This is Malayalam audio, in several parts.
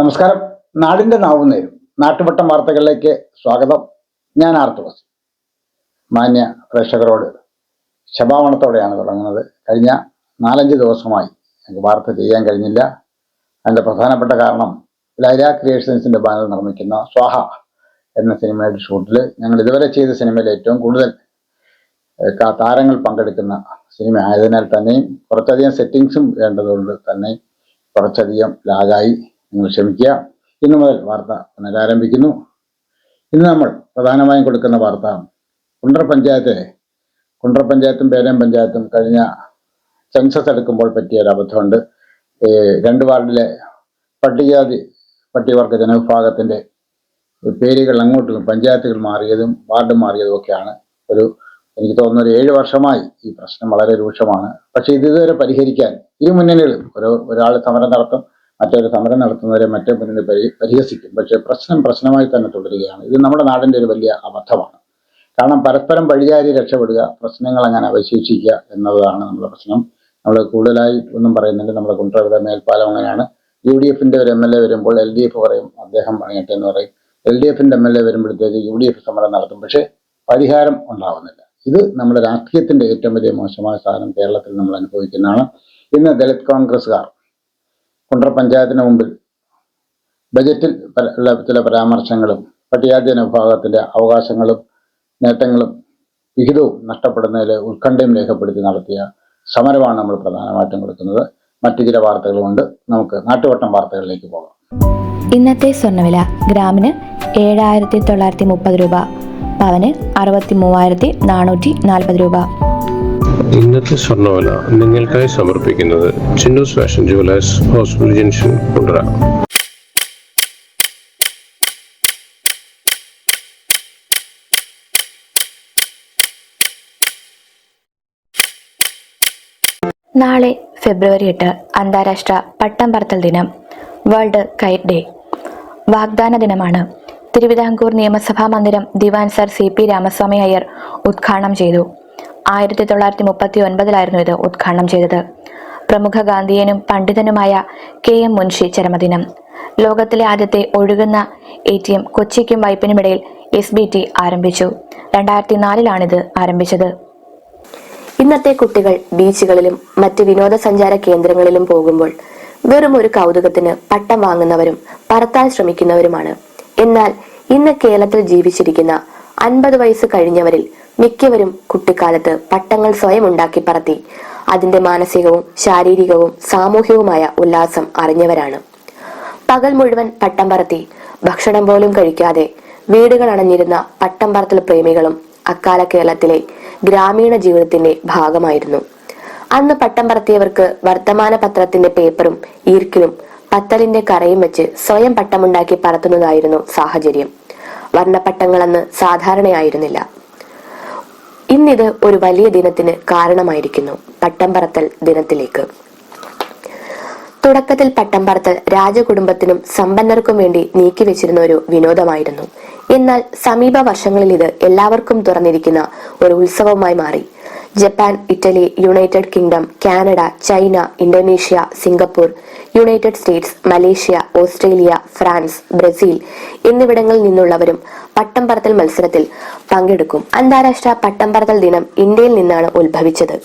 നമസ്കാരം. നാടിന്റെ നാവും നേരും. നാട്ടുവട്ടം വാർത്തകളിലേക്ക് സ്വാഗതം. ഞാൻ ആർത്തവസ് മാന്യ പ്രേക്ഷകരോട് ശഭാവണത്തോടെയാണ് തുടങ്ങുന്നത്. കഴിഞ്ഞ നാലഞ്ച് ദിവസമായി എനിക്ക് വാർത്ത ചെയ്യാൻ കഴിഞ്ഞില്ല. അതിന്റെ പ്രധാനപ്പെട്ട കാരണം ലൈല ക്രിയേഷൻസിന്റെ ബാനർ നിർമ്മിക്കുന്ന സ്വാഹ എന്ന സിനിമയുടെ ഷൂട്ടിൽ ഞങ്ങൾ ഇതുവരെ ചെയ്ത സിനിമയിൽ ഏറ്റവും കൂടുതൽ താരങ്ങൾ പങ്കെടുക്കുന്ന സിനിമ ആയതിനാൽ തന്നെയും കുറച്ചധികം സെറ്റിങ്സും വേണ്ടതുകൊണ്ട് തന്നെ കുറച്ചധികം ലാഗായി നിങ്ങൾ ക്ഷമിക്കുക. ഇന്നു മുതൽ വാർത്ത പുനരാരംഭിക്കുന്നു. ഇന്ന് നമ്മൾ പ്രധാനമായും കൊടുക്കുന്ന വാർത്ത കുണ്ടർ പഞ്ചായത്തെ. കുണ്ടർ പഞ്ചായത്തും പേരം പഞ്ചായത്തും കഴിഞ്ഞ സെൻസസ് എടുക്കുമ്പോൾ പറ്റിയ ഒരു അബദ്ധമുണ്ട്. രണ്ട് വാർഡിലെ പട്ടികജാതി പട്ടികവർഗ ജനവിഭാഗത്തിന്റെ പേരുകൾ അങ്ങോട്ടും പഞ്ചായത്തുകൾ മാറിയതും വാർഡ് മാറിയതും ഒക്കെയാണ് ഒരു എനിക്ക് തോന്നുന്നു ഒരു ഏഴ് വർഷമായി ഈ പ്രശ്നം വളരെ രൂക്ഷമാണ്. പക്ഷെ ഇതുവരെ പരിഹരിക്കാൻ ഇരു മുന്നണികളും ഒരു ഒരാൾ സമരം നടത്തും മറ്റൊരു സമരം നടത്തുന്നവരെ മറ്റേ മുന്നണി പരി പരിഹസിക്കും. പക്ഷേ പ്രശ്നം പ്രശ്നമായി തന്നെ തുടരുകയാണ്. ഇത് നമ്മുടെ നാടിന്റെ ഒരു വലിയ അബദ്ധമാണ്. കാരണം പരസ്പരം വഴിയാരി രക്ഷപ്പെടുക പ്രശ്നങ്ങൾ അങ്ങനെ അവശേഷിക്കുക എന്നതാണ് നമ്മുടെ പ്രശ്നം. നമ്മൾ കൂടുതലായി ഒന്നും പറയുന്നില്ല. നമ്മുടെ കുണ്ടറയുടെ മേൽപ്പാലം അങ്ങനെയാണ്. യു ഡി എഫിന്റെ ഒരു എം എൽ എ വരുമ്പോൾ എൽ ഡി എഫ് പറയും അദ്ദേഹം പണിയട്ടെ എന്ന് പറയും. എൽ ഡി എഫിന്റെ എം എൽ എ വരുമ്പോഴത്തേക്ക് യു ഡി എഫ് സമരം നടത്തും. പക്ഷേ പരിഹാരം ഉണ്ടാവുന്നില്ല. ഇത് നമ്മുടെ രാഷ്ട്രീയത്തിന്റെ ഏറ്റവും വലിയ മോശമായ സാധനം കേരളത്തിൽ നമ്മൾ അനുഭവിക്കുന്നതാണ്. ഇന്ന് ദളിത് കോൺഗ്രസ്സുകാർ കുണ്ട്ര പഞ്ചായത്തിന് മുമ്പിൽ ബജറ്റിൽ ചില പരാമർശങ്ങളും പട്ടികജന വിഭാഗത്തിന്റെ അവകാശങ്ങളും നേട്ടങ്ങളും വിഹിതവും നഷ്ടപ്പെടുന്നതിൽ ഉത്കണ്ഠയും രേഖപ്പെടുത്തി നടത്തിയ സമരമാണ് നമ്മൾ പ്രധാനമായിട്ടും കൊടുക്കുന്നത്. മറ്റു ചില വാർത്തകളുമുണ്ട്. നമുക്ക് നാട്ടുവട്ടം വാർത്തകളിലേക്ക് പോകാം. ഇന്നത്തെ സ്വർണവില ഗ്രാമിന് ഏഴായിരത്തി തൊള്ളായിരത്തി മുപ്പത് രൂപ പവന് അറുപത്തി മൂവായിരത്തി നാനൂറ്റി നാൽപ്പത് രൂപ. ഇന്നത്തെ സ്വർണവില നിങ്ങൾക്കായി സമർപ്പിക്കുന്നത് Chinnu's fashion jewellers hospital junction Kundara നാളെ ഫെബ്രുവരി എട്ട് അന്താരാഷ്ട്ര പട്ടം പറത്തൽ ദിനം. World kite day. വാഗ്ദാന ദിനമാണ്. തിരുവിതാംകൂർ നിയമസഭാ മന്ദിരം ദിവാൻ sir C P Ramaswami Iyer ഉദ്ഘാടനം ചെയ്തു. ആയിരത്തി തൊള്ളായിരത്തി മുപ്പത്തി ഒൻപതിലായിരുന്നു ഇത് ഉദ്ഘാടനം ചെയ്തത്. പ്രമുഖ ഗാന്ധിയനും പണ്ഡിതനുമായ കെ എം മുൻഷി ചരമദിനം. ലോകത്തിലെ ആദ്യത്തെ ഒഴുകുന്ന എ ടി എം കൊച്ചിക്കും വൈപ്പിനുമിടയിൽ എസ് ബി ടി ആരംഭിച്ചു. രണ്ടായിരത്തി നാലിലാണിത് ആരംഭിച്ചത്. ഇന്നത്തെ കുട്ടികൾ ബീച്ചുകളിലും മറ്റ് വിനോദസഞ്ചാര കേന്ദ്രങ്ങളിലും പോകുമ്പോൾ വെറും ഒരു കൗതുകത്തിന് പട്ടം വാങ്ങുന്നവരും പറത്താൻ ശ്രമിക്കുന്നവരുമാണ്. എന്നാൽ ഇന്ന് കേരളത്തിൽ ജീവിച്ചിരിക്കുന്ന അൻപത് വയസ്സ് കഴിഞ്ഞവരിൽ മിക്കവരും കുട്ടിക്കാലത്ത് പട്ടങ്ങൾ സ്വയം ഉണ്ടാക്കി പറത്തി അതിന്റെ മാനസികവും ശാരീരികവും സാമൂഹികവുമായ ഉല്ലാസം അറിഞ്ഞവരാണ്. പകൽ മുഴുവൻ പട്ടം പറത്തി ഭക്ഷണം പോലും കഴിക്കാതെ വീടുകൾ അണഞ്ഞിരുന്ന പട്ടം പറത്തൽ പ്രേമികളും അക്കാല കേരളത്തിലെ ഗ്രാമീണ ജീവിതത്തിന്റെ ഭാഗമായിരുന്നു. അന്ന് പട്ടം പറത്തിയവർക്ക് വർത്തമാന പത്രത്തിന്റെ പേപ്പറും ഈർക്കിലും പത്തലിന്റെ കറയും വെച്ച് സ്വയം പട്ടമുണ്ടാക്കി പറത്തുന്നതായിരുന്നു സാഹചര്യം. വർണപ്പട്ടങ്ങളന്ന് സാധാരണയായിരുന്നില്ല. ഇന്നിത് ഒരു വലിയ ദിനത്തിന് കാരണമായിരിക്കുന്നു പട്ടം പറത്തൽ ദിനത്തിലേക്ക്. തുടക്കത്തിൽ പട്ടം പറത്തൽ രാജകുടുംബത്തിനും സമ്പന്നർക്കും വേണ്ടി നീക്കി വെച്ചിരുന്ന ഒരു വിനോദമായിരുന്നു. എന്നാൽ സമീപ വർഷങ്ങളിൽ ഇത് എല്ലാവർക്കും തുറന്നിരിക്കുന്ന ഒരു ഉത്സവമായി മാറി. Japan Italy United Kingdom Canada China Indonesia Singapore United States Malaysia Australia France Brazil എന്നിവിടങ്ങളിൽ നിന്നുള്ളവരും പട്ടം പറത്തൽ മത്സരത്തിൽ പങ്കെടുക്കും. അന്താരാഷ്ട്ര പട്ടം പറത്തൽ ദിനം ഇന്ത്യയിൽ നിന്നാണ് ഉത്ഭവിച്ചത്.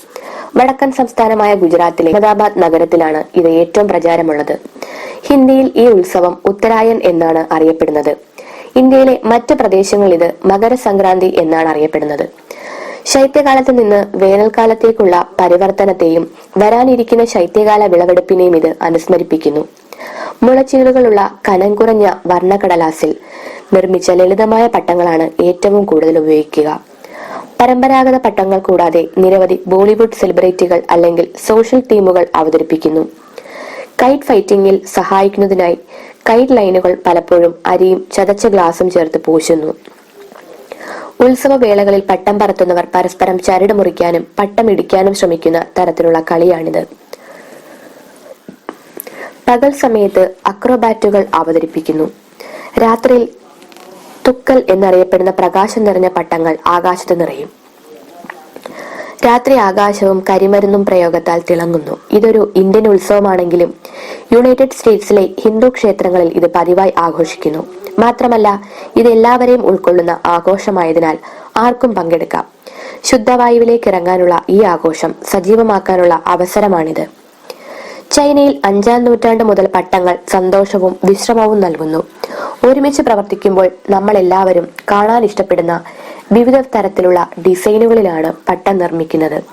വടക്കൻ സംസ്ഥാനമായ ഗുജറാത്തിലെ അഹമ്മദാബാദ് നഗരത്തിലാണ് ഇത് ഏറ്റവും പ്രചാരമുള്ളത്. ഹിന്ദിയിൽ ഈ ഉത്സവം ഉത്തരായൻ എന്നാണ് അറിയപ്പെടുന്നത്. ഇന്ത്യയിലെ മറ്റ് പ്രദേശങ്ങളിൽ ഇത് മകരസംക്രാന്തി എന്നാണ് അറിയപ്പെടുന്നത്. ശൈത്യകാലത്ത് നിന്ന് വേനൽക്കാലത്തേക്കുള്ള പരിവർത്തനത്തെയും വരാനിരിക്കുന്ന ശൈത്യകാല വിളവെടുപ്പിനെയും ഇത് അനുസ്മരിപ്പിക്കുന്നു. മുളച്ചീളുകളുള്ള കനം കുറഞ്ഞ വർണക്കടലാസിൽ നിർമ്മിച്ച ലളിതമായ പട്ടങ്ങളാണ് ഏറ്റവും കൂടുതൽ ഉപയോഗിക്കുക. പരമ്പരാഗത പട്ടങ്ങൾ കൂടാതെ നിരവധി ബോളിവുഡ് സെലിബ്രിറ്റികൾ അല്ലെങ്കിൽ സോഷ്യൽ ടീമുകൾ അവതരിപ്പിക്കുന്നു. കൈറ്റ് ഫൈറ്റിംഗിൽ സഹായിക്കുന്നതിനായി കൈറ്റ് ലൈനുകൾ പലപ്പോഴും അരിയും ചതച്ച ഗ്ലാസും ചേർത്ത് പൂശുന്നു. ഉത്സവവേളകളിൽ പട്ടം പറത്തുന്നവർ പരസ്പരം ചരട് മുറിക്കാനും പട്ടം ഇടിക്കാനും ശ്രമിക്കുന്ന തരത്തിലുള്ള കളിയാണിത്. പകൽ സമയത്ത് അക്രോബാറ്റുകൾ അവതരിപ്പിക്കുന്നു. രാത്രിയിൽ തുക്കൽ എന്നറിയപ്പെടുന്ന പ്രകാശം നിറഞ്ഞ പട്ടങ്ങൾ ആകാശത്ത് നിറയും. രാത്രി ആകാശവും കരിമരുന്നും പ്രയോഗത്താൽ തിളങ്ങുന്നു. ഇതൊരു ഇന്ത്യൻ ഉത്സവമാണെങ്കിലും യുണൈറ്റഡ് സ്റ്റേറ്റ്സിലെ ഹിന്ദു ക്ഷേത്രങ്ങളിൽ ഇത് പതിവായി ആഘോഷിക്കുന്നു. മാത്രമല്ല ഇത് എല്ലാവരെയും ഉൾക്കൊള്ളുന്ന ആഘോഷമായതിനാൽ ആർക്കും പങ്കെടുക്കാം. ശുദ്ധവായുവിലേക്ക് ഇറങ്ങാനുള്ള ഈ ആഘോഷം സജീവമാക്കാനുള്ള അവസരമാണിത്. ചൈനയിൽ അഞ്ചാം നൂറ്റാണ്ട് മുതൽ പട്ടങ്ങൾ സന്തോഷവും വിശ്രമവും നൽകുന്നു. ഒരുമിച്ച് പ്രവർത്തിക്കുമ്പോൾ നമ്മൾ എല്ലാവരും കാണാൻ ഇഷ്ടപ്പെടുന്ന വിവിധ തരത്തിലുള്ള ഡിസൈനുകളിലാണ് പട്ടം നിർമ്മിക്കുന്നത്.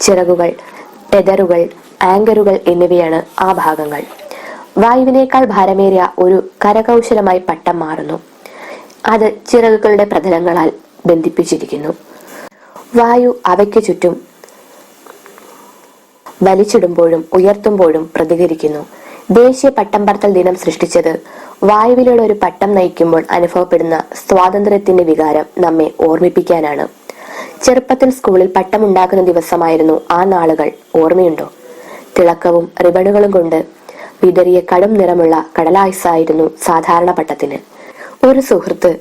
ചിറകുകൾ ടെതറുകൾ ആങ്കറുകൾ എന്നിവയാണ് ആ ഭാഗങ്ങൾ. വായുവിനേക്കാൾ ഭാരമേറിയ ഒരു കരകൗശലമായി പട്ടം മാറുന്നു. അത് ചിറകുകളുടെ പ്രതലങ്ങളാൽ ബന്ധിപ്പിച്ചിരിക്കുന്നു. വായു അവയ്ക്ക് ചുറ്റും വലിച്ചിടുമ്പോഴും ഉയർത്തുമ്പോഴും പ്രതികരിക്കുന്നു. ദേശീയ പട്ടം പറത്തൽ ദിനം സൃഷ്ടിച്ചത് വായുവിലൂടെ ഒരു പട്ടം നയിക്കുമ്പോൾ അനുഭവപ്പെടുന്ന സ്വാതന്ത്ര്യത്തിന്റെ വികാരം നമ്മെ ഓർമ്മിപ്പിക്കാനാണ്. ചെറുപ്പത്തിൽ സ്കൂളിൽ പട്ടമുണ്ടാക്കുന്ന ദിവസമായിരുന്നു ആ നാളുകൾ. ഓർമ്മയുണ്ടോ? തിളക്കവും റിബണുകളും കൊണ്ട് വിതറിയ കടും നിറമുള്ള കടലായുസായിരുന്നു സാധാരണ പട്ടത്തിന്. ഒരു സുഹൃത്ത്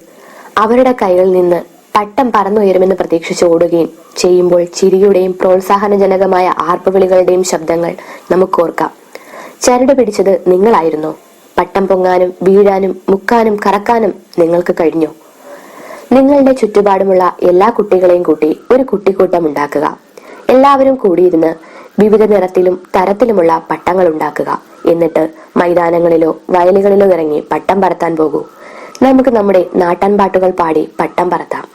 അവരുടെ കൈകളിൽ നിന്ന് പട്ടം പറന്നുയരുമെന്ന് പ്രതീക്ഷിച്ച് ഓടുകയും ചെയ്യുമ്പോൾ ചിരിയുടെയും പ്രോത്സാഹനജനകമായ ആർപ്പുവിളികളുടെയും ശബ്ദങ്ങൾ നമുക്കോർക്കാം ചരട് പിടിച്ചത് നിങ്ങളായിരുന്നു. പട്ടം പൊങ്ങാനും വീഴാനും മുക്കാനും കറക്കാനും നിങ്ങൾക്ക് കഴിഞ്ഞു. നിങ്ങളുടെ ചുറ്റുപാടുമുള്ള എല്ലാ കുട്ടികളെയും കൂട്ടി ഒരു കുട്ടിക്കൂട്ടം ഉണ്ടാക്കുക. എല്ലാവരും കൂടിയിരുന്ന് വിവിധ നിറത്തിലും തരത്തിലുമുള്ള പട്ടങ്ങൾ ഉണ്ടാക്കുക എന്നിട്ട് മൈതാനങ്ങളിലോ വയലുകളിലോ ഇറങ്ങി പട്ടം പറത്താൻ പോകൂ. നമുക്ക് നമ്മുടെ നാട്ടാൻപാട്ടുകൾ പാടി പട്ടം പറത്താം.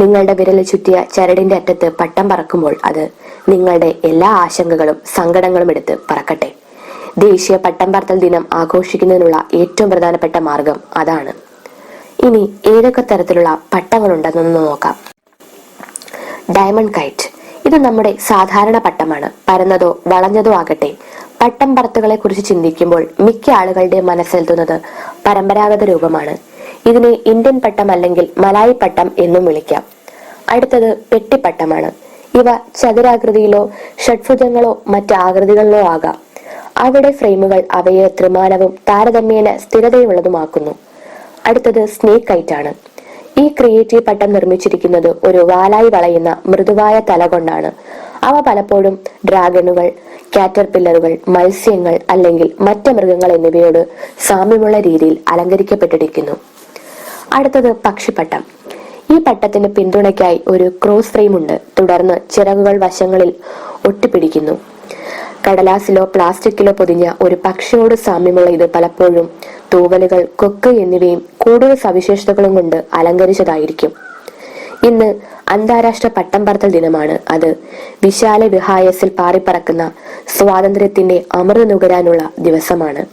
നിങ്ങളുടെ വിരൽ ചുറ്റിയ ചരടിന്റെ അറ്റത്ത് പട്ടം പറക്കുമ്പോൾ അത് നിങ്ങളുടെ എല്ലാ ആശങ്കകളും സങ്കടങ്ങളും എടുത്ത് പറക്കട്ടെ. ദേശീയ പട്ടം പറത്തൽ ദിനം ആഘോഷിക്കുന്നതിനുള്ള ഏറ്റവും പ്രധാനപ്പെട്ട മാർഗം അതാണ്. ഇനി ഏതൊക്കെ തരത്തിലുള്ള പട്ടങ്ങൾ പട്ടങ്ങളുണ്ടെന്നൊന്ന് നോക്കാം. ഡയമണ്ട് കൈറ്റ് ഇത് നമ്മുടെ സാധാരണ പട്ടമാണ്. പരന്നതോ വളഞ്ഞതോ ആകട്ടെ. പട്ടം പറത്തുകളെ കുറിച്ച് ചിന്തിക്കുമ്പോൾ മിക്ക ആളുകളുടെ മനസ്സിലെത്തുന്നത് പരമ്പരാഗത രൂപമാണ്. ഇതിനെ ഇന്ത്യൻ പട്ടം അല്ലെങ്കിൽ മലായി പട്ടം എന്നും വിളിക്കാം. അടുത്തത് പെട്ടിപ്പട്ടമാണ്. ഇവ ചതുരാകൃതിയിലോ ഷഡ്ഭുജങ്ങളോ മറ്റ് ആകൃതികളിലോ ആകാം. അവിടെ ഫ്രെയിമുകൾ അവയെ ത്രിമാനവും താരതമ്യേന സ്ഥിരതയുള്ളതുമാക്കുന്നു. അടുത്തത് സ്നേക്ക് കൈറ്റാണ് ആണ് ക്രിയേറ്റീവ് പട്ടം നിർമ്മിച്ചിരിക്കുന്നത് ഒരു വാലായി വളയുന്ന മൃദുവായ തല കൊണ്ടാണ്. അവ പലപ്പോഴും ഡ്രാഗണുകൾ കാറ്റർപില്ലറുകൾ മത്സ്യങ്ങൾ അല്ലെങ്കിൽ മറ്റ് മൃഗങ്ങൾ എന്നിവയോട് സാമ്യമുള്ള രീതിയിൽ അലങ്കരിക്കപ്പെട്ടിരിക്കുന്നു. അടുത്തത് പക്ഷിപ്പട്ടം. ഈ പട്ടത്തിന് പിന്തുണയ്ക്കായി ഒരു ക്രോസ് ഫ്രെയിം ഉണ്ട്. തുടർന്ന് ചിറകുകൾ വശങ്ങളിൽ ഒട്ടിപ്പിടിക്കുന്നു. കടലാസിലോ പ്ലാസ്റ്റിക്കിലോ പൊതിഞ്ഞ ഒരു പക്ഷിയോട് സാമ്യമുള്ള ഇത് പലപ്പോഴും തൂവലുകൾ കൊക്ക് എന്നിവയും കൂടുതൽ സവിശേഷതകളും കൊണ്ട് അലങ്കരിച്ചതായിരിക്കും. ഇന്ന് അന്താരാഷ്ട്ര പട്ടം പറത്തൽ ദിനമാണ്. അത് വിശാല വിഹായസിൽ പാറിപ്പറക്കുന്ന സ്വാതന്ത്ര്യത്തിന്റെ അമൃത നുകരാനുള്ള ദിവസമാണ്.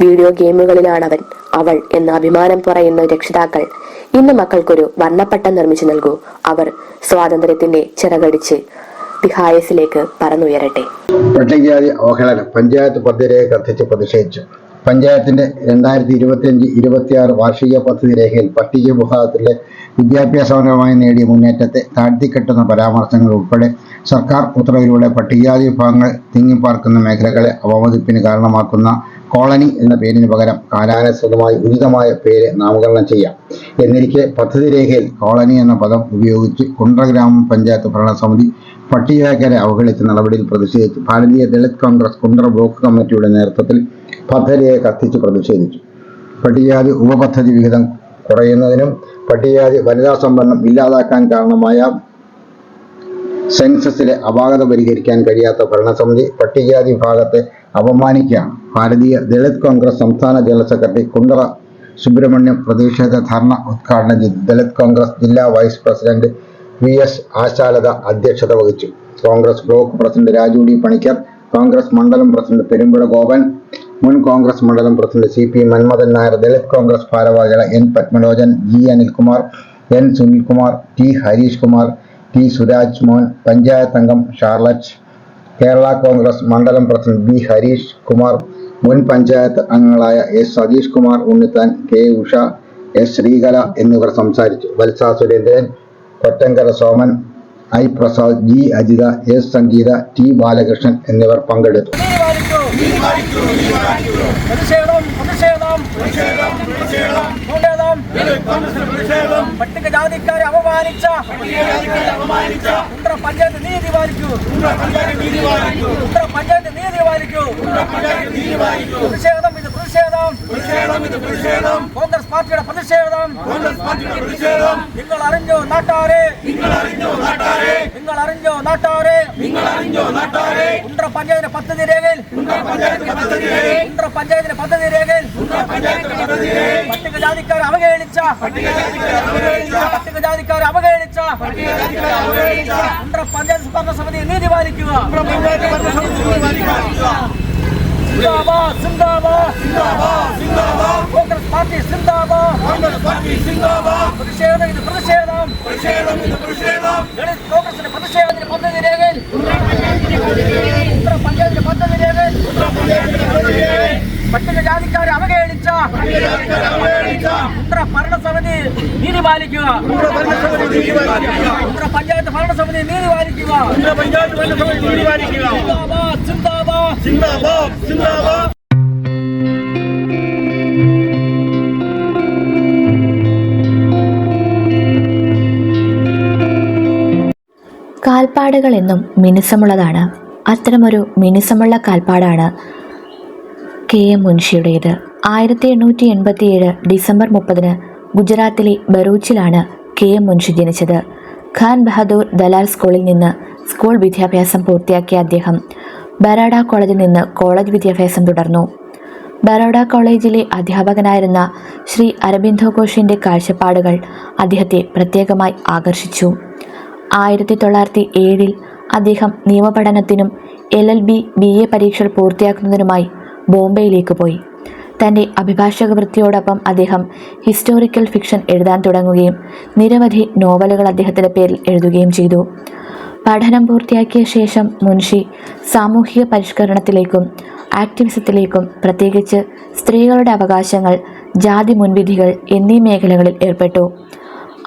വീഡിയോ ഗെയിമുകളിലാണ് അവൻ അവൾ എന്ന അഭിമാനം പറയുന്ന രക്ഷിതാക്കൾ ഇന്ന് മക്കൾക്കൊരു വർണപ്പട്ടം നിർമ്മിച്ചു നൽകൂ. അവർ സ്വാതന്ത്ര്യത്തിന്റെ ചിറകടിച്ച് വിഹായസിലേക്ക് പറന്നുയരട്ടെ. പട്ടികജാതി അവഹേളനം പഞ്ചായത്ത് പദ്ധതിരേഖ കത്തിച്ച് പ്രതിഷേധിച്ചു. പഞ്ചായത്തിന്റെ രണ്ടായിരത്തി ഇരുപത്തിയഞ്ച് ഇരുപത്തിയാറ് വാർഷിക പദ്ധതി രേഖയിൽ പട്ടിക വിഭാഗത്തിലെ വിദ്യാഭ്യാസപരമായി നേടിയ മുന്നേറ്റത്തെ താഴ്ത്തിക്കെട്ടുന്ന പരാമർശങ്ങൾ ഉൾപ്പെടെ സർക്കാർ ഉത്തരവിലൂടെ പട്ടികജാതി വിഭാഗങ്ങൾ തിങ്ങിപ്പാർക്കുന്ന മേഖലകളെ അവമതിപ്പിന് കാരണമാക്കുന്ന കോളനി എന്ന പേരിന് പകരം കാലാനുസൃതമായി ഉചിതമായ പേര് നാമകരണം ചെയ്യാം. എന്നിരിക്കെ പദ്ധതി രേഖയിൽ കോളനി എന്ന പദം ഉപയോഗിച്ച് കുണ്ട്ര ഗ്രാമ പഞ്ചായത്ത് ഭരണസമിതി പട്ടികജാതിക്കാരെ അവഹേളിച്ച നടപടിയിൽ പ്രതിഷേധിച്ച് ഭാരതീയ ദളിത് കോൺഗ്രസ് കുണ്ട്ര ബ്ലോക്ക് കമ്മിറ്റിയുടെ നേതൃത്വത്തിൽ പദ്ധതിയെ കത്തിച്ച് പ്രതിഷേധിച്ചു. പട്ടികജാതി ഉപപദ്ധതി വിഹിതം കുറയുന്നതിനും പട്ടികജാതി വനിതാ സംവരണം ഇല്ലാതാക്കാൻ കാരണമായ സെൻസസിലെ അപാകത പരിഹരിക്കാൻ കഴിയാത്ത ഭരണസമിതി പട്ടികജാതി വിഭാഗത്തെ അപമാനിക്കുകയാണ്. ഭാരതീയ ദളിത് കോൺഗ്രസ് സംസ്ഥാന ജനറൽ സെക്രട്ടറി കുണ്ടറ സുബ്രഹ്മണ്യം പ്രതിഷേധ ധർണ ഉദ്ഘാടനം ചെയ്തു. ദളിത് കോൺഗ്രസ് ജില്ലാ vice president V S Ashalatha അധ്യക്ഷത വഹിച്ചു. Congress block president Raju D Panicker Congress മണ്ഡലം പ്രസിഡന്റ് പെരുമ്പുഴ ഗോപൻ മുൻ കോൺഗ്രസ് മണ്ഡലം president C P Manmadhan Nair Dalit Congress ഭാരവാഹികളെ N Padmalochan G Anilkumar N Sunilkumar T Harish Kumar T Suraj Mon panchayat അംഗം ഷാർലറ്റ് കേരള കോൺഗ്രസ് മണ്ഡലം പ്രസിഡന്റ് ബി ഹരീഷ് കുമാർ മുൻ പഞ്ചായത്ത് അംഗങ്ങളായ S Satheesh Kumar Unnithan K Usha S Sreekala എന്നിവർ സംസാരിച്ചു. Valsa Surendran Kottankara Soman I Prasad G Ajitha S Sangeetha T Balakrishnan എന്നിവർ പങ്കെടുത്തു. പ്രതിഷേധം പ്രതിഷേധം പ്രതിഷേധം. പട്ടികജാതിക്കാരെ അപമാനിച്ച കുണ്ട്ര പഞ്ചായത്ത് നീതി പാലിക്കൂ കുണ്ട്ര പഞ്ചായത്ത് നീതി പാലിക്കൂ പ്രതിഷേധം ഇത് പ്രതിഷേധം പ്രതിഷേധം ഇത് പ്രതിഷേധം காங்கிரஸ் பார்ட்டியோட பிரதிஷேதம் காங்கிரஸ் பார்ட்டியோட பிரதிஷேதம் நீங்கள் அறிஞ்சோ நாட்டாரே. நீங்கள் அறிஞ்சோ நாட்டாரே. நீங்கள் அறிஞ்சோ நாட்டாரே. நீங்கள் அறிஞ்சோ நாட்டாரே. உன்ற பஞ்சாயத்து பத்ததி ரேவில் உன்ற பஞ்சாயத்து பத்ததி ரேவில் உன்ற பஞ்சாயத்து பத்ததி ரேவில் உன்ற பஞ்சாயத்து பத்ததி ரேவில் பட்டிக സിന്ദാബാദ് സിന്ദാബാദ്. കോൺഗ്രസ് പാർട്ടി സിന്ദാബാദ്. പ്രതിഷേധം. ഇത് പ്രതിഷേധം. ദളിത് കോൺഗ്രസിന്റെ പ്രതിഷേധത്തിന്റെ പദ്ധതി രേഖയിൽ. ഉത്തര പഞ്ചായത്തിന്റെ പദ്ധതി രേഖയിൽ. പട്ടികജാതിക്കാരെ അവഹേളിച്ച ഉത്തര ഭരണസമിതി നീതി പാലിക്കുക. ഉത്തര പഞ്ചായത്ത് ഭരണസമിതി നീതി പാലിക്കുക. സിന്ദാബാദ് സിന്ദാബാദ് കാൽപ്പാടുകൾ എന്നും മിനുസമുള്ളതാണ്. അത്തരമൊരു മിനുസമുള്ള കാൽപ്പാടാണ് കെ എം മുൻഷിയുടേത്. ആയിരത്തി എണ്ണൂറ്റി എൺപത്തിയേഴ് ഡിസംബർ മുപ്പതിന് ഗുജറാത്തിലെ ബറൂച്ചിലാണ് കെ എം മുൻഷി ജനിച്ചത്. ഖാൻ ബഹദൂർ ദലാൽ സ്കൂളിൽ നിന്ന് സ്കൂൾ വിദ്യാഭ്യാസം പൂർത്തിയാക്കിയ അദ്ദേഹം ബറാഡ കോളേജിൽ നിന്ന് കോളേജ് വിദ്യാഭ്യാസം തുടർന്നു. ബറോഡ കോളേജിലെ അധ്യാപകനായിരുന്ന ശ്രീ അരബിന്ദോ ഘോഷിന്റെ കാഴ്ചപ്പാടുകൾ അദ്ദേഹത്തെ പ്രത്യേകമായി ആകർഷിച്ചു. ആയിരത്തി തൊള്ളായിരത്തി ഏഴിൽ അദ്ദേഹം നിയമപഠനത്തിനും L L B B A പരീക്ഷകൾ പൂർത്തിയാക്കുന്നതിനുമായി ബോംബെയിലേക്ക് പോയി. തന്റെ അഭിഭാഷക വൃത്തിയോടൊപ്പം അദ്ദേഹം ഹിസ്റ്റോറിക്കൽ ഫിക്ഷൻ എഴുതാൻ തുടങ്ങുകയും നിരവധി നോവലുകൾ അദ്ദേഹത്തിന്റെ പേരിൽ എഴുതുകയും ചെയ്തു. പഠനം പൂർത്തിയാക്കിയ ശേഷം മുൻഷി സാമൂഹിക പരിഷ്കരണത്തിലേക്കും ആക്ടിവിസത്തിലേക്കും പ്രത്യേകിച്ച് സ്ത്രീകളുടെ അവകാശങ്ങൾ ജാതി മുൻവിധികൾ എന്നീ മേഖലകളിൽ ഏർപ്പെട്ടു.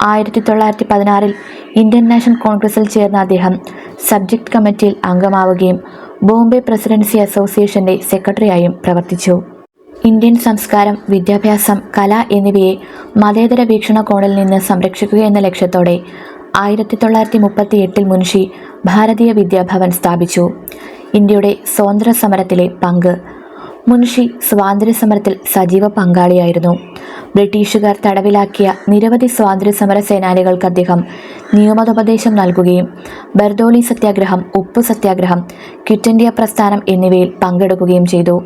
ആയിരത്തി തൊള്ളായിരത്തി പതിനാറിൽ ഇന്ത്യൻ നാഷണൽ കോൺഗ്രസിൽ ചേർന്ന അദ്ദേഹം സബ്ജക്ട് കമ്മിറ്റിയിൽ അംഗമാവുകയും ബോംബെ പ്രസിഡൻസി അസോസിയേഷന്റെ സെക്രട്ടറിയായും പ്രവർത്തിച്ചു. ഇന്ത്യൻ സംസ്കാരം വിദ്യാഭ്യാസം കല എന്നിവയെ മതേതര വീക്ഷണകോണിൽ നിന്ന് സംരക്ഷിക്കുക എന്ന ലക്ഷ്യത്തോടെ ആയിരത്തി തൊള്ളായിരത്തി മുപ്പത്തി എട്ടിൽ മുൻഷി ഭാരതീയ വിദ്യാഭവൻ സ്ഥാപിച്ചു. ഇന്ത്യയുടെ സ്വാതന്ത്ര്യ സമരത്തിലെ പങ്ക്. മുൻഷി സ്വാതന്ത്ര്യ സമരത്തിൽ സജീവ പങ്കാളിയായിരുന്നു. ബ്രിട്ടീഷുകാർ തടവിലാക്കിയ നിരവധി സ്വാതന്ത്ര്യ സമര സേനാനികൾക്ക് അദ്ദേഹം നിയമോപദേശം നൽകുകയും ബർദോളി സത്യാഗ്രഹം ഉപ്പു സത്യാഗ്രഹം ക്വിറ്റ് ഇന്ത്യ പ്രസ്ഥാനം എന്നിവയിൽ പങ്കെടുക്കുകയും ചെയ്തു.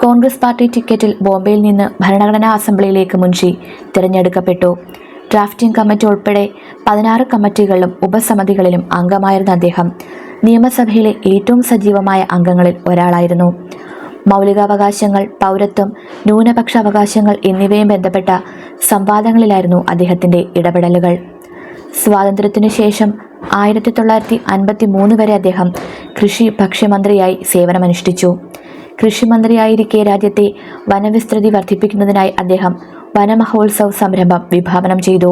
കോൺഗ്രസ് പാർട്ടി ടിക്കറ്റിൽ ബോംബെയിൽ നിന്ന് ഭരണഘടനാ അസംബ്ലിയിലേക്ക് മുൻഷി തിരഞ്ഞെടുക്കപ്പെട്ടു. ഡ്രാഫ്റ്റിംഗ് കമ്മിറ്റി ഉൾപ്പെടെ പതിനാറ് കമ്മിറ്റികളിലും ഉപസമിതികളിലും അംഗമായിരുന്ന അദ്ദേഹം. നിയമസഭയിലെ ഏറ്റവും സജീവമായ അംഗങ്ങളിൽ ഒരാളായിരുന്നു. മൗലികാവകാശങ്ങൾ പൗരത്വം ന്യൂനപക്ഷ അവകാശങ്ങൾ എന്നിവയും ബന്ധപ്പെട്ട സംവാദങ്ങളിലായിരുന്നു അദ്ദേഹത്തിന്റെ ഇടപെടലുകൾ. സ്വാതന്ത്ര്യത്തിനു ശേഷം ആയിരത്തി തൊള്ളായിരത്തി അൻപത്തി മൂന്ന് വരെ അദ്ദേഹം കൃഷി ഭക്ഷ്യമന്ത്രിയായി സേവനമനുഷ്ഠിച്ചു. കൃഷിമന്ത്രിയായിരിക്കെ രാജ്യത്തെ വനവിസ്തൃതി വർദ്ധിപ്പിക്കുന്നതിനായി അദ്ദേഹം വനമഹോത്സവ് സംരംഭം വിഭാവനം ചെയ്തു.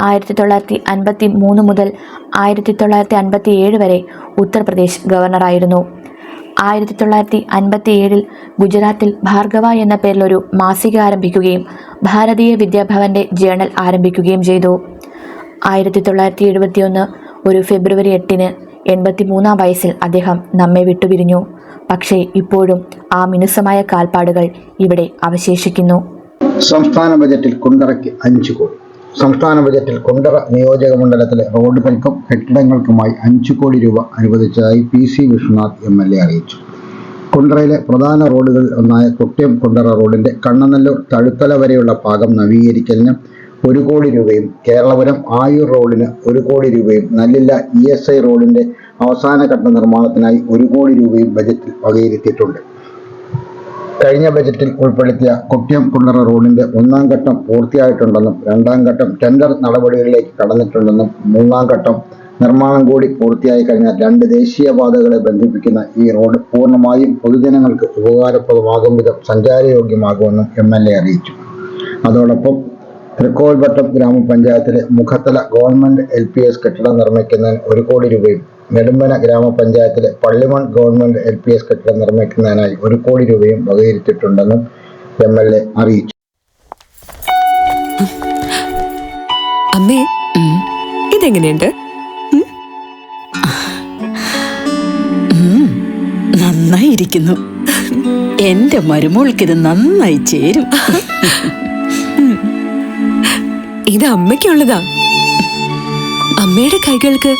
ആയിരത്തി തൊള്ളായിരത്തി അൻപത്തി മൂന്ന് മുതൽ ആയിരത്തി തൊള്ളായിരത്തി അൻപത്തി ഏഴ് വരെ ഉത്തർപ്രദേശ് ഗവർണറായിരുന്നു. ആയിരത്തി തൊള്ളായിരത്തി അൻപത്തി ഏഴിൽ ഗുജറാത്തിൽ ഭാർഗവ എന്ന പേരിലൊരു മാസിക ആരംഭിക്കുകയും ഭാരതീയ വിദ്യാഭവന്റെ ജേണൽ ആരംഭിക്കുകയും ചെയ്തു. ആയിരത്തി തൊള്ളായിരത്തി എഴുപത്തിയൊന്ന് ഒരു ഫെബ്രുവരി എട്ടിന് എൺപത്തി മൂന്നാം വയസ്സിൽ അദ്ദേഹം നമ്മെ വിട്ടുപിരിഞ്ഞു. പക്ഷേ ഇപ്പോഴും ആ മിനുസമായ കാൽപ്പാടുകൾ ഇവിടെ അവശേഷിക്കുന്നു. സംസ്ഥാന ബജറ്റിൽ കുണ്ടറയ്ക്ക് അഞ്ച് കോടി. സംസ്ഥാന ബജറ്റിൽ കുണ്ടറ നിയോജക മണ്ഡലത്തിലെ റോഡുകൾക്കും കെട്ടിടങ്ങൾക്കുമായി അഞ്ചു കോടി രൂപ അനുവദിച്ചതായി P C Vishwanath M L A അറിയിച്ചു. കുണ്ടറയിലെ പ്രധാന റോഡുകളിൽ ഒന്നായ കുട്ടിയം കുണ്ടറ റോഡിന്റെ കണ്ണനല്ലൂർ തഴുത്തല വരെയുള്ള ഭാഗം നവീകരിക്കലിന് ഒരു കോടി രൂപയും കേരളപുരം ആയുർ റോഡിന് ഒരു കോടി രൂപയും നല്ലില്ല ഇ എസ് ഐ റോഡിന്റെ അവസാനഘട്ട നിർമ്മാണത്തിനായി ഒരു കോടി രൂപയും ബജറ്റിൽ വകയിരുത്തിയിട്ടുണ്ട്. കഴിഞ്ഞ ബജറ്റിൽ ഉൾപ്പെടുത്തിയ കുട്ട്യം കുണ്ടറ റോഡിന്റെ ഒന്നാം ഘട്ടം പൂർത്തിയായിട്ടുണ്ടെന്നും രണ്ടാം ഘട്ടം ടെൻഡർ നടപടികളിലേക്ക് കടന്നിട്ടുണ്ടെന്നും മൂന്നാം ഘട്ടം നിർമ്മാണം കൂടി പൂർത്തിയായി കഴിഞ്ഞാൽ രണ്ട് ദേശീയപാതകളെ ബന്ധിപ്പിക്കുന്ന ഈ റോഡ് പൂർണമായും പൊതുജനങ്ങൾക്ക് ഉപകാരപ്രദമാകും വിധം സഞ്ചാരയോഗ്യമാകുമെന്നും എം എൽ എ അറിയിച്ചു. അതോടൊപ്പം തൃക്കോൽവട്ടം ഗ്രാമപഞ്ചായത്തിലെ Mukhathala government L P S കെട്ടിടം നിർമ്മിക്കുന്നതിന് ഒരു കോടി രൂപയും നെടുമ്പന ഗ്രാമപഞ്ചായത്തിലെ Pallimon government L P S കെട്ടിടം നിർമ്മിക്കുന്നതിനായി ഒരു കോടി രൂപയും വകയിരുത്തിയിട്ടുണ്ടെന്നും എം എൽ എ അറിയിച്ചു. അമ്മേ ഇതെങ്ങനെയുണ്ട്? നന്നായിരിക്കുന്നു എന്റെ മരുമോൾക്കിത് നന്നായി ചേരും. ഇത് അമ്മയ്ക്കുള്ളതാ. അമ്മയുടെ കൈകൾക്ക്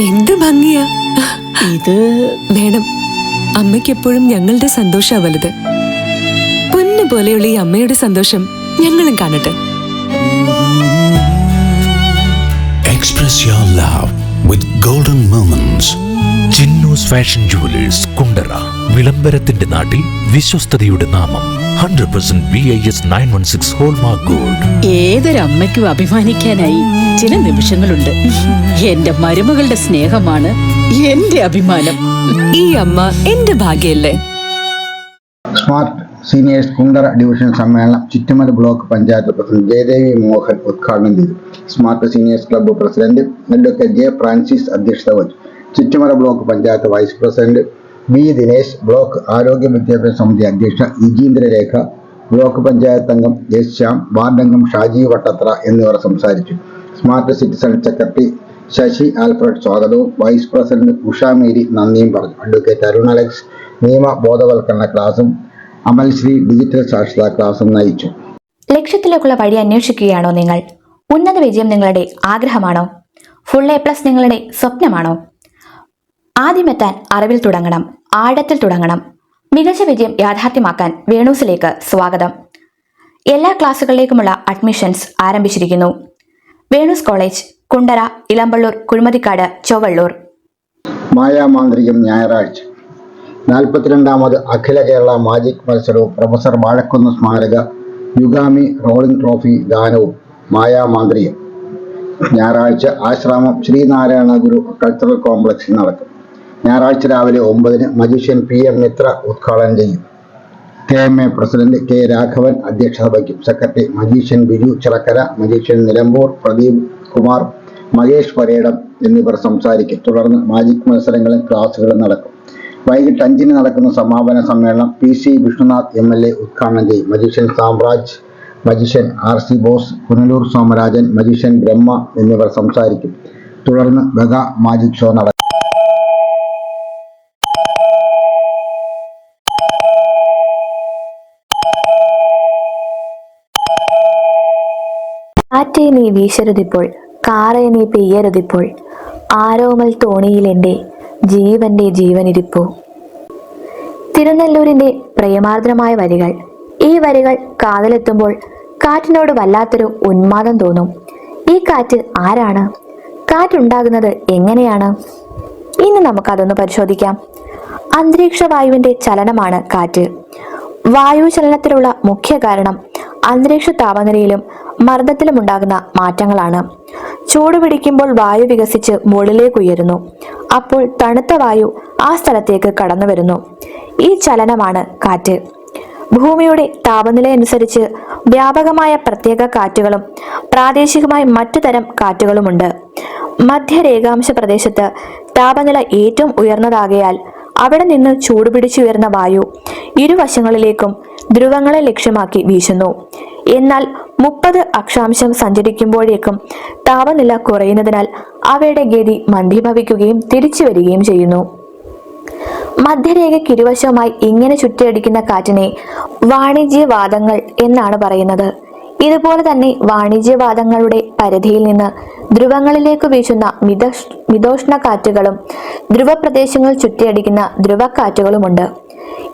എന്ത് ഭംഗിയാ. ഇത് വേണം അമ്മയ്ക്ക് എപ്പോഴും ഞങ്ങളുടെ സന്തോഷാ വലുത്. പൊന്നു പോലെയുള്ള ഈ അമ്മയുടെ സന്തോഷം ഞങ്ങളും കാണട്ടെ. Express your love with golden moments. Chinnu's fashion jewellers Kundara വിളംബരത്തിന്റെ നാട്ടിൽ വിശ്വസ്തതയുടെ നാമം hundred percent B I S nine one six hallmark gold ഏതൊരമ്മയ്ക്കും അഭിമാനിക്കാനായി ചില നിമിഷങ്ങളുണ്ട്. എന്റെ മരുമകളുടെ സ്നേഹമാണ് എന്റെ അഭിമാനം. ഈ അമ്മ എന്റെ ഭാഗ്യല്ലേ? സ്മാർട്ട് സീനിയേഴ്സ് കുണ്ടറ ഡിവിഷൻ സമ്മേളനം ചുറ്റുമല ബ്ലോക്ക് പഞ്ചായത്ത് പ്രസിഡന്റ് ജയദേവി മോഹൻ ഉദ്ഘാടനം ചെയ്തു. Smart seniors club president advocate J Francis അധ്യക്ഷത വഹിച്ചു. Chittumala block panchayat vice president V Dinesh block ആരോഗ്യ വിദ്യാഭ്യാസ സമിതി അധ്യക്ഷ ഇജീന്ദ്രരേഖ ബ്ലോക്ക് പഞ്ചായത്ത് അംഗം എസ് ശ്യാം അംഗം ഷാജി വട്ടത്ര എന്നിവർ സംസാരിച്ചു. Smart citizen secretary Sasi Alfred സ്വാഗതവും വൈസ് പ്രസിഡന്റ് ഉഷ മേരി നന്ദിയും പറഞ്ഞു. അഡ്വക്കേറ്റ് അരുൺ അലക്സ് നിയമ ബോധവൽക്കരണ ക്ലാസും അമൽശ്രീ ഡിജിറ്റൽ സാക്ഷരതാ ക്ലാസും നയിച്ചു. ലക്ഷ്യത്തിലേക്കുള്ള വഴി അന്വേഷിക്കുകയാണോ നിങ്ങൾ? ഉന്നത വിജയം നിങ്ങളുടെ ആഗ്രഹമാണോ? ഫുൾ എ പ്ലസ് നിങ്ങളുടെ സ്വപ്നമാണോ? ആദ്യമെത്താൻ അറിവിൽ തുടങ്ങണം ആഴത്തിൽ തുടങ്ങണം. മികച്ച വിജയം യാഥാർത്ഥ്യമാക്കാൻ വേണൂസിലേക്ക് സ്വാഗതം. എല്ലാ ക്ലാസ്സുകളിലേക്കുമുള്ള അഡ്മിഷൻസ് ആരംഭിച്ചിരിക്കുന്നു. വേണൂസ് കോളേജ് കുണ്ടറ ഇളമ്പള്ളൂർ കുഴിമതിക്കാട് ചൊവ്വള്ളൂർ. മായാമാന്ത്രികം ഞായറാഴ്ച. നാൽപ്പത്തിരണ്ടാമത് അഖില കേരള മാജിക് മത്സരവും പ്രൊഫസർ വാഴക്കുന്ന് സ്മാരക യുഗാമി റോളിംഗ് ട്രോഫി ദാനവും മായാമാന്ത്രികം. ഞായറാഴ്ച ആശ്രാമം ശ്രീനാരായണ ഗുരു കൾച്ചറൽ കോംപ്ലക്സിൽ നടക്കും. ഞായറാഴ്ച രാവിലെ ഒമ്പതിന് മജീഷ്യൻ പി എം മിത്ര ഉദ്ഘാടനം ചെയ്യും. K M A president K Raghavan അധ്യക്ഷത വഹിക്കും secretary magician Biju Chirakkara magician Nilambur Pradeep Kumar Mahesh Paredam എന്നിവർ സംസാരിക്കും. തുടർന്ന് മാജിക് മത്സരങ്ങളും ക്ലാസുകളും നടക്കും. വൈകിട്ട് അഞ്ചിന് നടക്കുന്ന സമാപന സമ്മേളനം P C Vishnunath M L A ഉദ്ഘാടനം ചെയ്യും. Magician Samraj magician R C Bose Punalur Somarajan magician Brahma എന്നിവർ സംസാരിക്കും. തുടർന്ന് മെഗാ മാജിക് ഷോ നടക്കും. കാറ്റേ നീ വീശരുതിപ്പോൾ കാറേ നീ പെയ്യരുതിപ്പോൾ ആരോമൽ തോണിയിൽ എന്റെ ജീവന്റെ ജീവനിരിപ്പോ. തിരുനെല്ലൂരിന്റെ പ്രേമാർദ്രമായ വരികൾ. ഈ വരികൾ കാതിലെത്തുമ്പോൾ കാറ്റിനോട് വല്ലാത്തൊരു ഉന്മാദം തോന്നും. ഈ കാറ്റ് ആരാണ്? കാറ്റുണ്ടാകുന്നത് എങ്ങനെയാണ്? ഇന്ന് നമുക്കതൊന്ന് പരിശോധിക്കാം. അന്തരീക്ഷ വായുവിന്റെ ചലനമാണ് കാറ്റ്. വായു ചലനത്തിലുള്ള മുഖ്യ കാരണം അന്തരീക്ഷ താപനിലയിലും മർദ്ദത്തിലും ഉണ്ടാകുന്ന മാറ്റങ്ങളാണ്. ചൂട് പിടിക്കുമ്പോൾ വായു വികസിച്ച് മുകളിലേക്ക് ഉയരുന്നു. അപ്പോൾ തണുത്ത വായു ആ സ്ഥലത്തേക്ക് കടന്നു വരുന്നു. ഈ ചലനമാണ് കാറ്റ്. ഭൂമിയുടെ താപനില അനുസരിച്ച് വ്യാപകമായ പ്രത്യേക കാറ്റുകളും പ്രാദേശികമായി മറ്റു തരം കാറ്റുകളുമുണ്ട്. മധ്യരേഖാംശ പ്രദേശത്ത് താപനില ഏറ്റവും ഉയർന്നതാകയാൽ അവിടെ നിന്ന് ചൂടുപിടിച്ചുയർന്ന വായു ഇരുവശങ്ങളിലേക്കും ധ്രുവങ്ങളെ ലക്ഷ്യമാക്കി വീശുന്നു. എന്നാൽ മുപ്പത് അക്ഷാംശം സഞ്ചരിക്കുമ്പോഴേക്കും താപനില കുറയുന്നതിനാൽ അവയുടെ ഗതി മന്ദീഭവിക്കുകയും തിരിച്ചു വരികയും ചെയ്യുന്നു. മധ്യരേഖയ്ക്ക് ഇരുവശവുമായി ഇങ്ങനെ ചുറ്റിയടിക്കുന്ന കാറ്റിനെ വാണിജ്യവാദങ്ങൾ എന്നാണ് പറയുന്നത്. ഇതുപോലെ തന്നെ വാണിജ്യവാദങ്ങളുടെ പരിധിയിൽ നിന്ന് ധ്രുവങ്ങളിലേക്ക് വീശുന്ന മിതോഷ് മിതോഷ്ണ കാറ്റുകളും ധ്രുവപ്രദേശങ്ങൾ ചുറ്റിയടിക്കുന്ന ധ്രുവക്കാറ്റുകളുമുണ്ട്.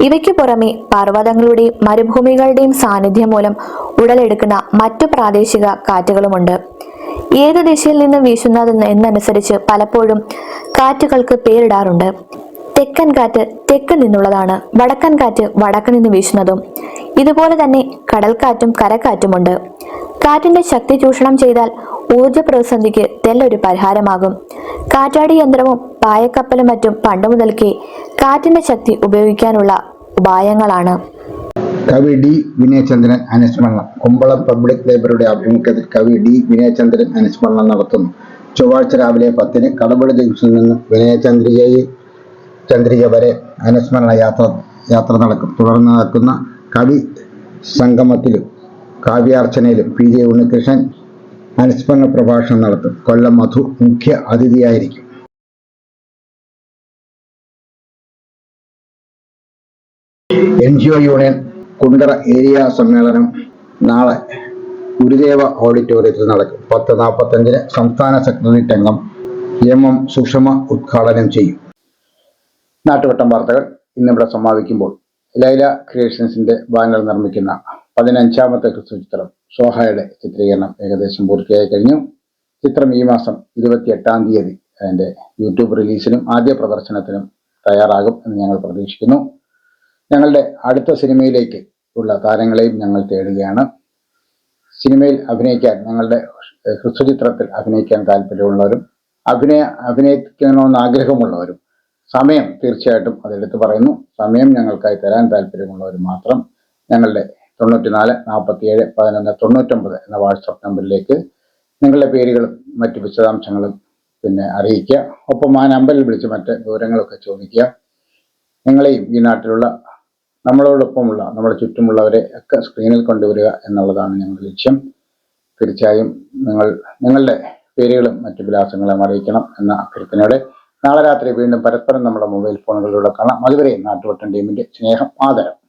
ഇവയ്ക്ക് പുറമെ പർവതങ്ങളുടെയും മരുഭൂമികളുടെയും സാന്നിധ്യം മൂലം ഉടലെടുക്കുന്ന മറ്റു പ്രാദേശിക കാറ്റുകളുമുണ്ട്. ഏത് ദിശയിൽ നിന്ന് വീശുന്നതെന്ന് എന്നനുസരിച്ച് പലപ്പോഴും കാറ്റുകൾക്ക് പേരിടാറുണ്ട്. തെക്കൻ കാറ്റ് തെക്ക് നിന്നുള്ളതാണ് വടക്കൻ കാറ്റ് വടക്ക് നിന്ന് വീശുന്നതും. ഇതുപോലെ തന്നെ കടൽക്കാറ്റും കരക്കാറ്റുമുണ്ട്. കാറ്റിന്റെ ശക്തി ചൂഷണം ചെയ്താൽ ഊർജ പ്രതിസന്ധിക്ക് തെല്ലൊരു പരിഹാരമാകും. കാറ്റാടി യന്ത്രവും പായക്കപ്പലും മറ്റും പണ്ട് മുതൽക്കേ കാറ്റിന്റെ ശക്തി ഉപയോഗിക്കാനുള്ള ഉപായങ്ങളാണ്. കവി ഡി വിനയചന്ദ്രൻ അനുസ്മരണം കുമ്പളം പബ്ലിക് ലൈബ്രറിയുടെ ആഭിമുഖ്യത്തിൽ കവി ഡി വിനയചന്ദ്രൻ അനുസ്മരണം നടത്തുന്നു. ചൊവ്വാഴ്ച രാവിലെ പത്തിന് കടപുഴ ജംഗ്ഷനിൽ നിന്ന് വിനയചന്ദ്രികയെ ചന്ദ്രിക വരെ അനുസ്മരണ യാത്ര യാത്ര നടക്കും. തുടർന്ന് നടക്കുന്ന കവി സംഗമത്തിലും കാവ്യാർച്ചനയിലും പി ജെ ഉണ്ണികൃഷ്ണൻ അനുസ്മരണ പ്രഭാഷണം നടത്തും. കൊല്ലം മധു മുഖ്യ അതിഥിയായിരിക്കും. N G O union Kundara area സമ്മേളനം നാളെ ഗുരുദേവ ഓഡിറ്റോറിയത്തിൽ നടക്കും. പത്ത് നാൽപ്പത്തഞ്ചിന് സംസ്ഥാന സെക്രട്ടേറിയറ്റ് അംഗം എം എം സുഷമ ഉദ്ഘാടനം ചെയ്യും. നാട്ടുവട്ടം വാർത്തകൾ ഇന്നിവിടെ സമാപിക്കുമ്പോൾ ലൈല ക്രിയേഷൻസിന്റെ ബാനർ നിർമ്മിക്കുന്ന പതിനഞ്ചാമത്തെ ക്രിസ്തു ചിത്രം സോഹയുടെ ചിത്രീകരണം ഏകദേശം പൂർത്തിയായി കഴിഞ്ഞു. ചിത്രം ഈ മാസം ഇരുപത്തി എട്ടാം തീയതി അതിന്റെ യൂട്യൂബ് റിലീസിനും ആദ്യ പ്രദർശനത്തിനും തയ്യാറാകും എന്ന് ഞങ്ങൾ പ്രതീക്ഷിക്കുന്നു. ഞങ്ങളുടെ അടുത്ത സിനിമയിലേക്ക് ഉള്ള താരങ്ങളെയും ഞങ്ങൾ തേടുകയാണ്. സിനിമയിൽ അഭിനയിക്കാൻ ഞങ്ങളുടെ ഹൃസ്വചിത്രത്തിൽ അഭിനയിക്കാൻ താല്പര്യമുള്ളവരും അഭിനയ അഭിനയിക്കണമെന്ന് ആഗ്രഹമുള്ളവരും സമയം തീർച്ചയായിട്ടും അതെടുത്ത് പറയുന്നു. സമയം ഞങ്ങൾക്കായി തരാൻ താല്പര്യമുള്ളവർ മാത്രം ഞങ്ങളുടെ തൊണ്ണൂറ്റിനാല് നാൽപ്പത്തിയേഴ് പതിനൊന്ന് തൊണ്ണൂറ്റൊമ്പത് എന്ന വാട്സപ്പ് നമ്പറിലേക്ക് നിങ്ങളുടെ പേരുകളും മറ്റ് വിശദാംശങ്ങളും പിന്നെ അറിയിക്കുക. ഒപ്പം ആ നമ്പറിൽ വിളിച്ച് മറ്റ് വിവരങ്ങളൊക്കെ ചോദിക്കുക. നിങ്ങളെയും ഈ നാട്ടിലുള്ള നമ്മളോടൊപ്പമുള്ള നമ്മുടെ ചുറ്റുമുള്ളവരെ ഒക്കെ സ്ക്രീനിൽ കൊണ്ടുവരിക എന്നുള്ളതാണ് ഞങ്ങളുടെ ലക്ഷ്യം. തീർച്ചയായും നിങ്ങൾ നിങ്ങളുടെ പേരുകളും മറ്റു വിലാസങ്ങളും അറിയിക്കണം എന്ന അഭ്യർത്ഥനയോടെ നാളെ രാത്രി വീണ്ടും പരസ്പരം നമ്മുടെ മൊബൈൽ ഫോണുകളിലൂടെ കാണാം. അതുവരെ നാട്ടുവട്ടം ടീമിന്റെ സ്നേഹം ആദരം.